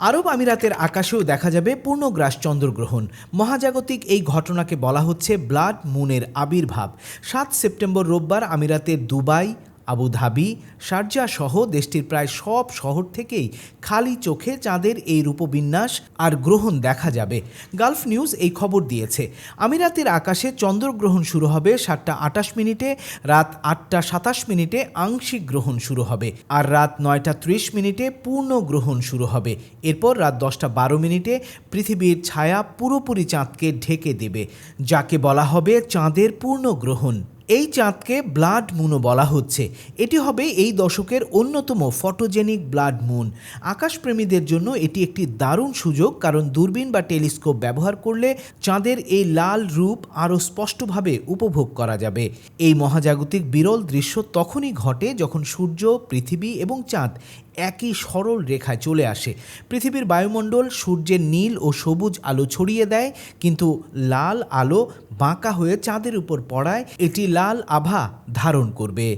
আরব আমিরাতের আকাশেও দেখা যাবে পূর্ণগ্রাস চন্দ্রগ্রহণ। মহাজাগতিক এই ঘটনাকে বলা হচ্ছে ব্লাড মুনের আবির্ভাব। সাত সেপ্টেম্বর রোববার আমিরাতের দুবাই আবুধাবি শারজা সহ দেশটির প্রায় সব শহর থেকেই খালি চোখে চাঁদের এই রূপবিন্যাস আর গ্রহণ দেখা যাবে। গালফ নিউজ এই খবর দিয়েছে। আমিরাতের আকাশে চন্দ্রগ্রহণ শুরু হবে সাতটা আটাশ মিনিটে, রাত আটটা সাতাশ মিনিটে আংশিক গ্রহণ শুরু হবে আর রাত নয়টা ত্রিশ মিনিটে পূর্ণ গ্রহণ শুরু হবে। এরপর রাত দশটা বারো মিনিটে পৃথিবীর ছায়া পুরোপুরি চাঁদকে ঢেকে দেবে, যাকে বলা হবে চাঁদের পূর্ণ গ্রহণ। এই চাঁদকে ব্লাড মুনও বলা হচ্ছে। এটি হবে এই দশকের অন্যতম ফটোজেনিক ব্লাড মুন। আকাশপ্রেমীদের জন্য এটি একটি দারুণ সুযোগ, কারণ দূরবীন বা টেলিস্কোপ ব্যবহার করলে চাঁদের এই লাল রূপ আরও স্পষ্টভাবে উপভোগ করা যাবে। এই মহাজাগতিক বিরল দৃশ্য তখনই ঘটে যখন সূর্য, পৃথিবী এবং চাঁদ একই সরল রেখায় চলে আসে। পৃথিবীর বায়ুমণ্ডল সূর্যের নীল ও সবুজ আলো ছড়িয়ে দেয়, কিন্তু লাল আলো বাঁকা হয়ে চাঁদের উপর পড়ায় এটি লাল আভা ধারণ করবে।